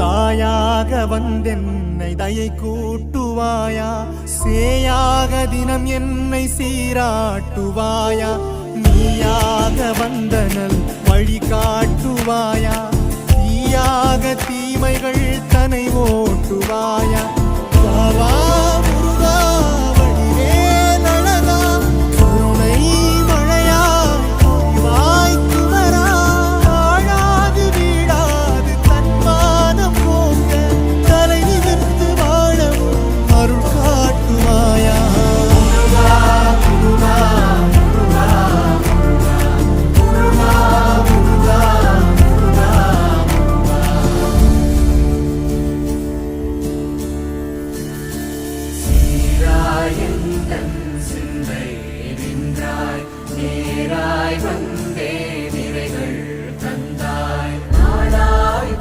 தாயாக வந்தென்னை தயை கூட்டுவாயா? சேயாக தினம் என்னை சீராட்டுவாயா? நீயாக வந்தனல் வழி காட்டுவாயா? தீயாக தீமைகள் தனை ஓட்டுவாயா? நின்றாய் நேராய் வந்தே